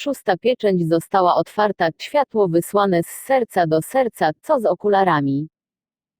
Szósta pieczęć została otwarta, światło wysłane z serca do serca, co z okularami.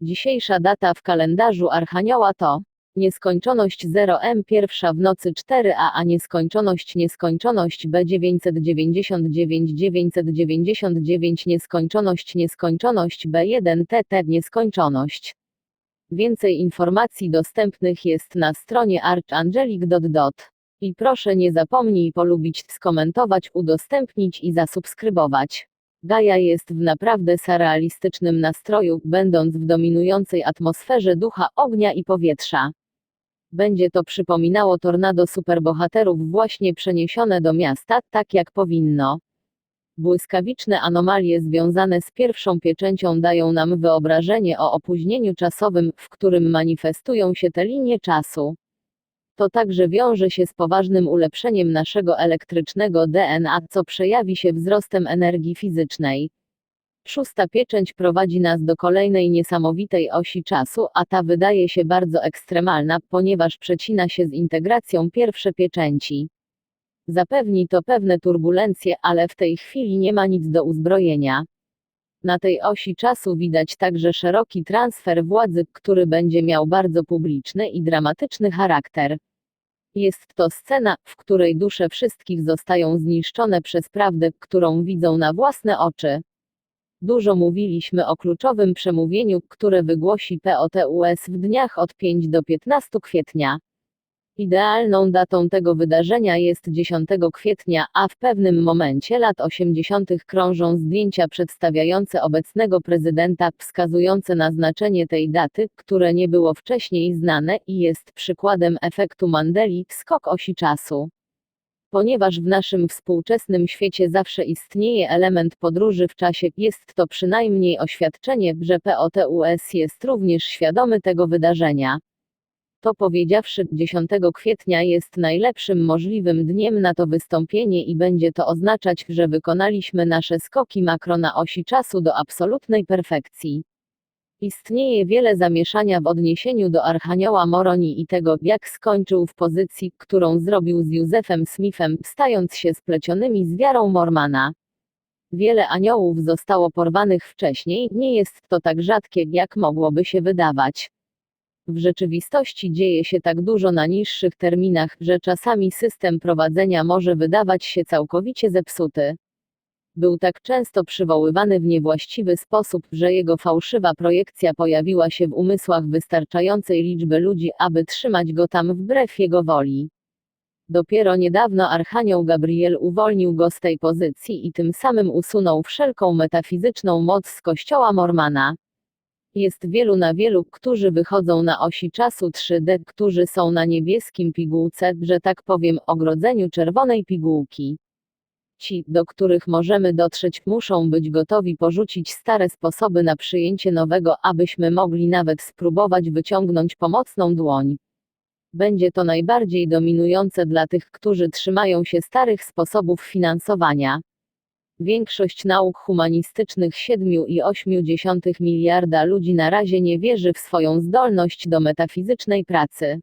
Dzisiejsza data w kalendarzu Archanioła to nieskończoność 0M pierwsza w nocy 4A, a nieskończoność nieskończoność B 999 999 nieskończoność nieskończoność B1 TT nieskończoność. Więcej informacji dostępnych jest na stronie archangelic.dot. I proszę nie zapomnij polubić, skomentować, udostępnić i zasubskrybować. Gaja jest w naprawdę surrealistycznym nastroju, będąc w dominującej atmosferze ducha ognia i powietrza. Będzie to przypominało tornado superbohaterów właśnie przeniesione do miasta, tak jak powinno. Błyskawiczne anomalie związane z pierwszą pieczęcią dają nam wyobrażenie o opóźnieniu czasowym, w którym manifestują się te linie czasu. To także wiąże się z poważnym ulepszeniem naszego elektrycznego DNA, co przejawi się wzrostem energii fizycznej. Szósta pieczęć prowadzi nas do kolejnej niesamowitej osi czasu, a ta wydaje się bardzo ekstremalna, ponieważ przecina się z integracją pierwsze pieczęci. Zapewni to pewne turbulencje, ale w tej chwili nie ma nic do uzbrojenia. Na tej osi czasu widać także szeroki transfer władzy, który będzie miał bardzo publiczny i dramatyczny charakter. Jest to scena, w której dusze wszystkich zostają zniszczone przez prawdę, którą widzą na własne oczy. Dużo mówiliśmy o kluczowym przemówieniu, które wygłosi POTUS w dniach od 5 do 15 kwietnia. Idealną datą tego wydarzenia jest 10 kwietnia, a w pewnym momencie lat 80. krążą zdjęcia przedstawiające obecnego prezydenta, wskazujące na znaczenie tej daty, które nie było wcześniej znane i jest przykładem efektu Mandeli, skok osi czasu. Ponieważ w naszym współczesnym świecie zawsze istnieje element podróży w czasie, jest to przynajmniej oświadczenie, że POTUS jest również świadomy tego wydarzenia. To powiedziawszy, 10 kwietnia jest najlepszym możliwym dniem na to wystąpienie i będzie to oznaczać, że wykonaliśmy nasze skoki makro na osi czasu do absolutnej perfekcji. Istnieje wiele zamieszania w odniesieniu do Archanioła Moroni i tego, jak skończył w pozycji, którą zrobił z Józefem Smithem, stając się splecionymi z wiarą Mormana. Wiele aniołów zostało porwanych wcześniej, nie jest to tak rzadkie, jak mogłoby się wydawać. W rzeczywistości dzieje się tak dużo na niższych terminach, że czasami system prowadzenia może wydawać się całkowicie zepsuty. Był tak często przywoływany w niewłaściwy sposób, że jego fałszywa projekcja pojawiła się w umysłach wystarczającej liczby ludzi, aby trzymać go tam wbrew jego woli. Dopiero niedawno Archanioł Gabriel uwolnił go z tej pozycji i tym samym usunął wszelką metafizyczną moc z kościoła Mormana. Jest wielu na wielu, którzy wychodzą na osi czasu 3D, którzy są na niebieskim pigułce, że tak powiem, ogrodzeniu czerwonej pigułki. Ci, do których możemy dotrzeć, muszą być gotowi porzucić stare sposoby na przyjęcie nowego, abyśmy mogli nawet spróbować wyciągnąć pomocną dłoń. Będzie to najbardziej dominujące dla tych, którzy trzymają się starych sposobów finansowania. Większość nauk humanistycznych 7,8 miliarda ludzi na razie nie wierzy w swoją zdolność do metafizycznej pracy.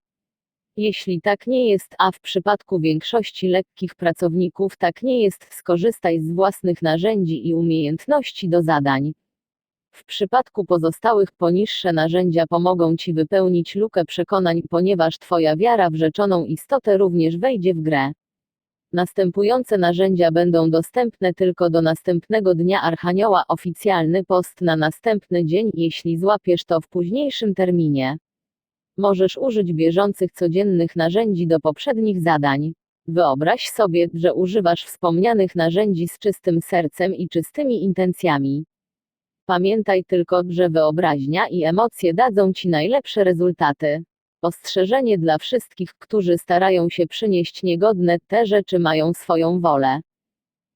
Jeśli tak nie jest, a w przypadku większości lekkich pracowników tak nie jest, skorzystaj z własnych narzędzi i umiejętności do zadań. W przypadku pozostałych poniższe narzędzia pomogą Ci wypełnić lukę przekonań, ponieważ Twoja wiara w rzeczoną istotę również wejdzie w grę. Następujące narzędzia będą dostępne tylko do następnego dnia Archanioła oficjalny post na następny dzień, jeśli złapiesz to w późniejszym terminie. Możesz użyć bieżących codziennych narzędzi do poprzednich zadań. Wyobraź sobie, że używasz wspomnianych narzędzi z czystym sercem i czystymi intencjami. Pamiętaj tylko, że wyobraźnia i emocje dadzą ci najlepsze rezultaty. Ostrzeżenie dla wszystkich, którzy starają się przynieść niegodne, te rzeczy mają swoją wolę.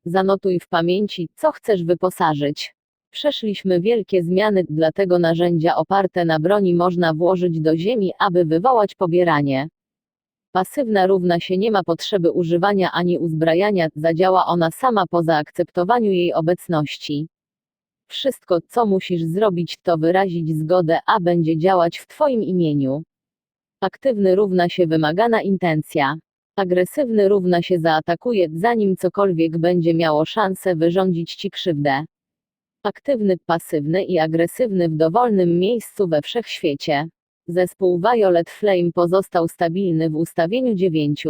Zanotuj w pamięci, co chcesz wyposażyć. Przeszliśmy wielkie zmiany, dlatego narzędzia oparte na broni można włożyć do ziemi, aby wywołać pobieranie. Pasywna równa się nie ma potrzeby używania ani uzbrajania, zadziała ona sama po zaakceptowaniu jej obecności. Wszystko, co musisz zrobić, to wyrazić zgodę, a będzie działać w Twoim imieniu. Aktywny równa się wymagana intencja. Agresywny równa się zaatakuje, zanim cokolwiek będzie miało szansę wyrządzić Ci krzywdę. Aktywny, pasywny i agresywny w dowolnym miejscu we wszechświecie. Zespół Violet Flame pozostał stabilny w ustawieniu 9.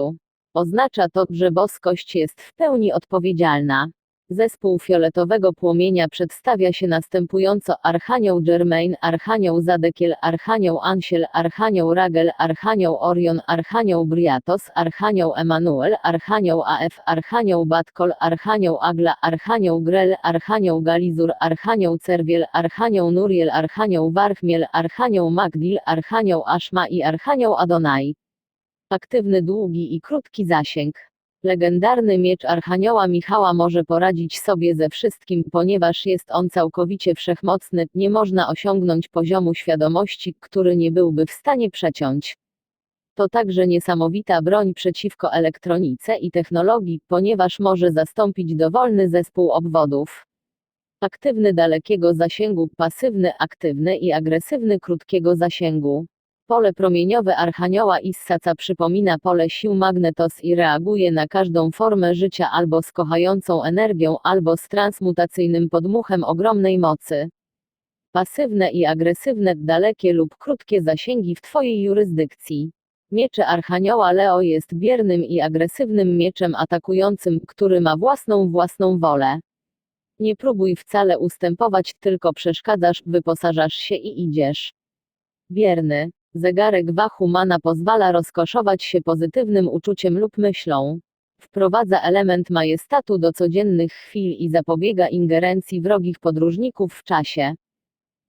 Oznacza to, że boskość jest w pełni odpowiedzialna. Zespół fioletowego płomienia przedstawia się następująco Archanioł Germain, Archanioł Zadekiel, Archanioł Ansiel, Archanioł Ragel, Archanioł Orion, Archanioł Briatos, Archanioł Emanuel, Archanioł Af, Archanioł Batkol, Archanioł Agla, Archanioł Grel, Archanioł Galizur, Archanioł Cerwiel, Archanioł Nuriel, Archanioł Warchmiel, Archanioł Magdil, Archanioł Aszma i Archanioł Adonai. Aktywny długi i krótki zasięg. Legendarny miecz Archanioła Michała może poradzić sobie ze wszystkim, ponieważ jest on całkowicie wszechmocny, nie można osiągnąć poziomu świadomości, który nie byłby w stanie przeciąć. To także niesamowita broń przeciwko elektronice i technologii, ponieważ może zastąpić dowolny zespół obwodów. Aktywny dalekiego zasięgu, pasywny aktywny i agresywny krótkiego zasięgu. Pole promieniowe Archanioła Issaca przypomina pole sił magnetos i reaguje na każdą formę życia albo z kochającą energią, albo z transmutacyjnym podmuchem ogromnej mocy. Pasywne i agresywne, dalekie lub krótkie zasięgi w Twojej jurysdykcji. Miecze Archanioła Leo jest biernym i agresywnym mieczem atakującym, który ma własną własną wolę. Nie próbuj wcale ustępować, tylko przeszkadzasz, wyposażasz się i idziesz. Bierny. Zegarek Wachumana pozwala rozkoszować się pozytywnym uczuciem lub myślą. Wprowadza element majestatu do codziennych chwil i zapobiega ingerencji wrogich podróżników w czasie.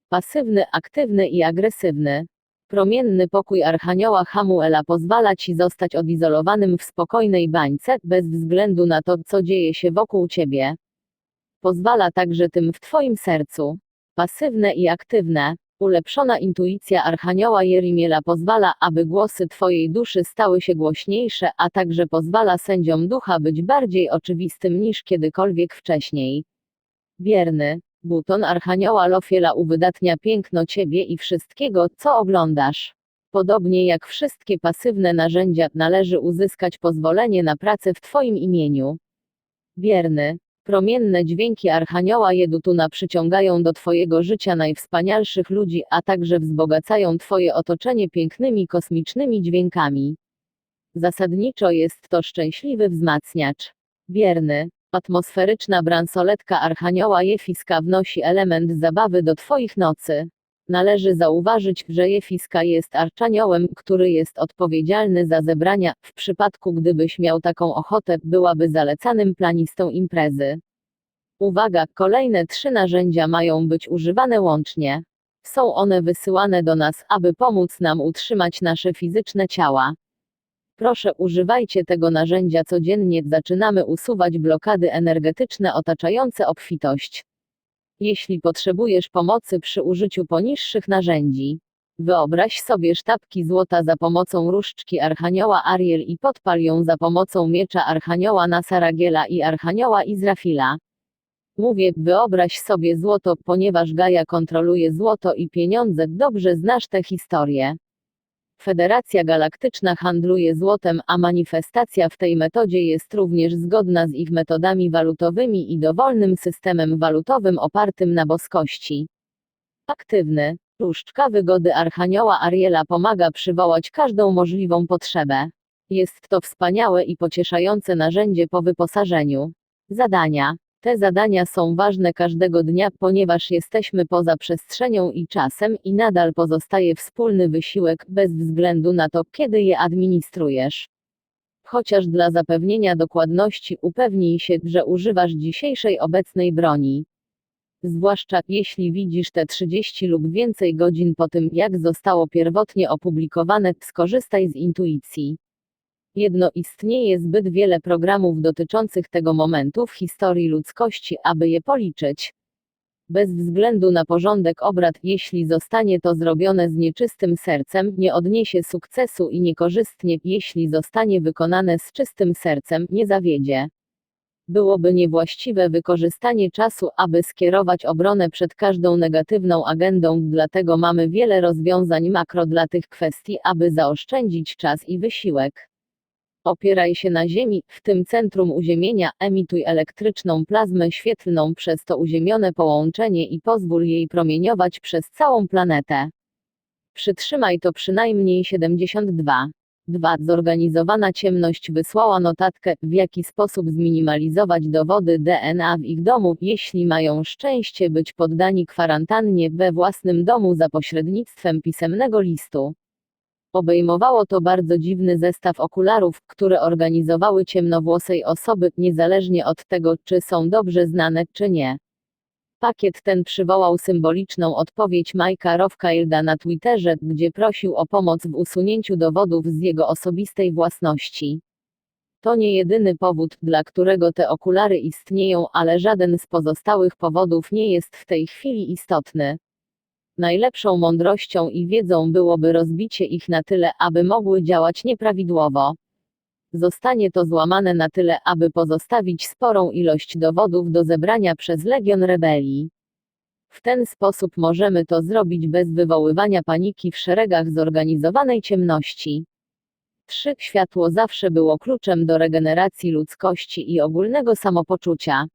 Pasywny, aktywny i agresywny. Promienny pokój Archanioła Hamuela pozwala ci zostać odizolowanym w spokojnej bańce, bez względu na to, co dzieje się wokół ciebie. Pozwala także tym w twoim sercu. Pasywne i aktywne. Ulepszona intuicja Archanioła Jerimiela pozwala, aby głosy Twojej duszy stały się głośniejsze, a także pozwala sędziom ducha być bardziej oczywistym niż kiedykolwiek wcześniej. Bierny. Buton Archanioła Lofiela uwydatnia piękno Ciebie i wszystkiego, co oglądasz. Podobnie jak wszystkie pasywne narzędzia, należy uzyskać pozwolenie na pracę w Twoim imieniu. Bierny. Promienne dźwięki Archanioła Jedutuna przyciągają do Twojego życia najwspanialszych ludzi, a także wzbogacają Twoje otoczenie pięknymi kosmicznymi dźwiękami. Zasadniczo jest to szczęśliwy wzmacniacz. Bierny. Atmosferyczna bransoletka Archanioła Jefiska wnosi element zabawy do Twoich nocy. Należy zauważyć, że Jefiska jest arczaniołem, który jest odpowiedzialny za zebrania. W przypadku gdybyś miał taką ochotę, byłaby zalecanym planistą imprezy. Uwaga, kolejne trzy narzędzia mają być używane łącznie. Są one wysyłane do nas, aby pomóc nam utrzymać nasze fizyczne ciała. Proszę używajcie tego narzędzia codziennie, zaczynamy usuwać blokady energetyczne otaczające obfitość. Jeśli potrzebujesz pomocy przy użyciu poniższych narzędzi, wyobraź sobie sztabki złota za pomocą różdżki Archanioła Ariel i podpal ją za pomocą miecza Archanioła Nasaragiela i Archanioła Izrafila. Mówię, wyobraź sobie złoto, ponieważ Gaja kontroluje złoto i pieniądze, dobrze znasz tę historię. Federacja Galaktyczna handluje złotem, a manifestacja w tej metodzie jest również zgodna z ich metodami walutowymi i dowolnym systemem walutowym opartym na boskości. Aktywny. Różdżka wygody Archanioła Ariela pomaga przywołać każdą możliwą potrzebę. Jest to wspaniałe i pocieszające narzędzie po wyposażeniu. Zadania. Te zadania są ważne każdego dnia, ponieważ jesteśmy poza przestrzenią i czasem i nadal pozostaje wspólny wysiłek, bez względu na to, kiedy je administrujesz. Chociaż dla zapewnienia dokładności upewnij się, że używasz dzisiejszej obecnej broni. Zwłaszcza jeśli widzisz te 30 lub więcej godzin po tym, jak zostało pierwotnie opublikowane, skorzystaj z intuicji. Jedno istnieje zbyt wiele programów dotyczących tego momentu w historii ludzkości, aby je policzyć. Bez względu na porządek obrad, jeśli zostanie to zrobione z nieczystym sercem, nie odniesie sukcesu i niekorzystnie, jeśli zostanie wykonane z czystym sercem, nie zawiedzie. Byłoby niewłaściwe wykorzystanie czasu, aby skierować obronę przed każdą negatywną agendą, dlatego mamy wiele rozwiązań makro dla tych kwestii, aby zaoszczędzić czas i wysiłek. Opieraj się na Ziemi, w tym centrum uziemienia, emituj elektryczną plazmę świetlną przez to uziemione połączenie i pozwól jej promieniować przez całą planetę. Przytrzymaj to przynajmniej 72. 2. Zorganizowana ciemność wysłała notatkę, w jaki sposób zminimalizować dowody DNA w ich domu, jeśli mają szczęście być poddani kwarantannie we własnym domu za pośrednictwem pisemnego listu. Obejmowało to bardzo dziwny zestaw okularów, które organizowały ciemnowłosej osoby, niezależnie od tego, czy są dobrze znane, czy nie. Pakiet ten przywołał symboliczną odpowiedź Majka Rofkailda na Twitterze, gdzie prosił o pomoc w usunięciu dowodów z jego osobistej własności. To nie jedyny powód, dla którego te okulary istnieją, ale żaden z pozostałych powodów nie jest w tej chwili istotny. Najlepszą mądrością i wiedzą byłoby rozbicie ich na tyle, aby mogły działać nieprawidłowo. Zostanie to złamane na tyle, aby pozostawić sporą ilość dowodów do zebrania przez Legion Rebelii. W ten sposób możemy to zrobić bez wywoływania paniki w szeregach zorganizowanej ciemności. 3. Światło zawsze było kluczem do regeneracji ludzkości i ogólnego samopoczucia.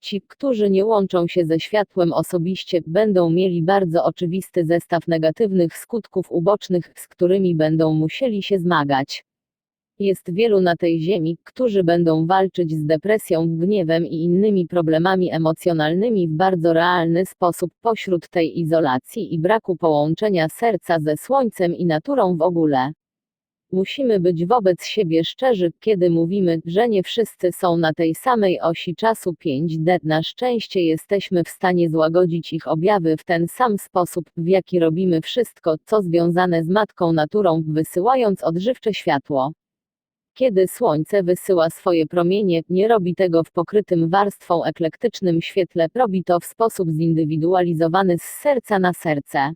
Ci, którzy nie łączą się ze światłem osobiście, będą mieli bardzo oczywisty zestaw negatywnych skutków ubocznych, z którymi będą musieli się zmagać. Jest wielu na tej ziemi, którzy będą walczyć z depresją, gniewem i innymi problemami emocjonalnymi w bardzo realny sposób pośród tej izolacji i braku połączenia serca ze słońcem i naturą w ogóle. Musimy być wobec siebie szczerzy, kiedy mówimy, że nie wszyscy są na tej samej osi czasu 5D. Na szczęście jesteśmy w stanie złagodzić ich objawy w ten sam sposób, w jaki robimy wszystko, co związane z matką naturą, wysyłając odżywcze światło. Kiedy Słońce wysyła swoje promienie, nie robi tego w pokrytym warstwą eklektycznym świetle, robi to w sposób zindywidualizowany z serca na serce.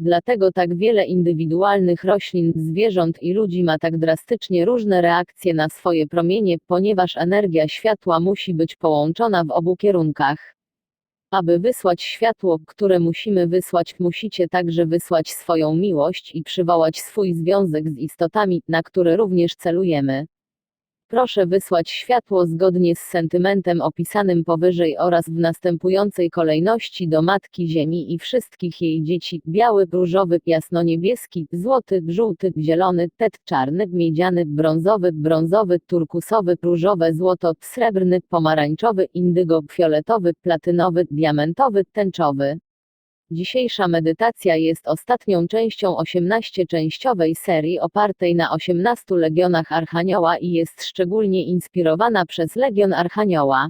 Dlatego tak wiele indywidualnych roślin, zwierząt i ludzi ma tak drastycznie różne reakcje na swoje promienie, ponieważ energia światła musi być połączona w obu kierunkach. Aby wysłać światło, które musimy wysłać, musicie także wysłać swoją miłość i przywołać swój związek z istotami, na które również celujemy. Proszę wysłać światło zgodnie z sentymentem opisanym powyżej oraz w następującej kolejności do Matki Ziemi i wszystkich jej dzieci: biały, różowy, jasnoniebieski, złoty, żółty, zielony, tet, czarny, miedziany, brązowy, brązowy, turkusowy, różowe, złoto, srebrny, pomarańczowy, indygo, fioletowy, platynowy, diamentowy, tęczowy. Dzisiejsza medytacja jest ostatnią częścią 18-częściowej serii opartej na 18 legionach Archanioła i jest szczególnie inspirowana przez Legion Archanioła.